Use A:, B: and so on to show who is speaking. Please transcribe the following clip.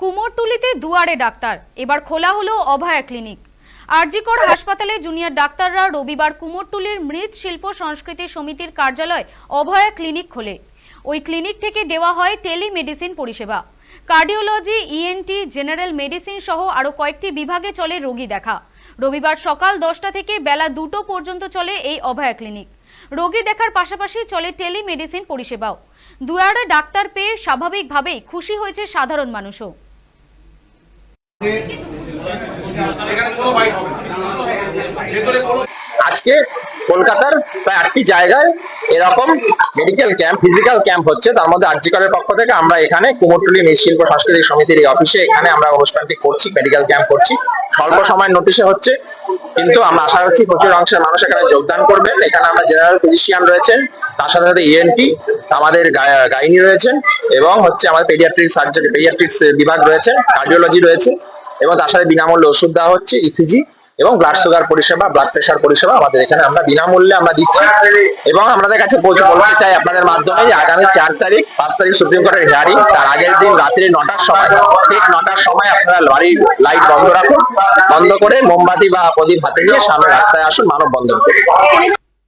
A: কুমোরটুলিতে দুয়ারে ডাক্তার। এবার খোলা হলো অভয়া ক্লিনিক। আরজিকর হাসপাতালে জুনিয়র ডাক্তাররা রবিবার কুমোরটুলির মৃৎ শিল্প সংস্কৃতি সমিতির কার্যালয় অভয়া ক্লিনিক খোলে। ওই ক্লিনিক থেকে দেওয়া হয় টেলিমেডিসিন পরিষেবা। কার্ডিওলজি ইএনটি জেনারেল মেডিসিন সহ আরও কয়েকটি বিভাগে চলে রোগী দেখা। রবিবার সকাল দশটা থেকে বেলা দুটো পর্যন্ত চলে এই অভয়া ক্লিনিক। রোগী দেখার পাশাপাশি চলে টেলিমেডিসিন পরিষেবাও। দুয়ারে ডাক্তার পেয়ে স্বাভাবিকভাবেই খুশি হয়েছে সাধারণ মানুষও।
B: আজকে কলকাতার প্রায় আটটি জায়গায় এরকম মেডিকেল ক্যাম্প ফিজিক্যাল ক্যাম্প হচ্ছে। তার মধ্যে আর্যিকরের পক্ষ থেকে আমরা এখানে কুমোরটুলি মৃৎশিল্প সাংস্কৃতিক সমিতির এই অফিসে এখানে আমরা অনুষ্ঠানটি করছি মেডিকেল ক্যাম্প করছি। স্বল্প সময়ের নোটিশে হচ্ছে, কিন্তু আমরা আশা করছি প্রচুর অংশের মানুষ এখানে যোগদান করবেন। এখানে আমরা জেনারেল ফিজিশিয়ান রয়েছেন তার সাথে সাথে ইএনটি আমাদের গাইনি রয়েছেন এবং হচ্ছে আমাদের পেডিয়াট্রিক সার্জারি পেডিয়াট্রিক্স বিভাগ রয়েছে কার্ডিওলজি রয়েছে এবং তার সাথে বিনামূল্যে ওষুধ দেওয়া হচ্ছে ইসিজি এবং ব্লাড সুগার পরিষেবা ব্লাড প্রেশার পরিষেবা আমাদের এখানে আমরা বিনামূল্যে আমরা দিচ্ছি এবং আপনাদের কাছে বলতে চাই আপনাদের মাধ্যমে যে আগামী চার তারিখ, পাঁচ তারিখ সুপ্রিম কোর্টের হিয়ারিং তার আগের দিন রাত্রি নটার সময়, ঠিক নটার সময় আপনারা বাড়ির লাইট বন্ধ রাখুন, বন্ধ করে মোমবাতি বা প্রদীপ হাতে নিয়ে সামনে রাস্তায় আসুন মানব বন্ধন করুন।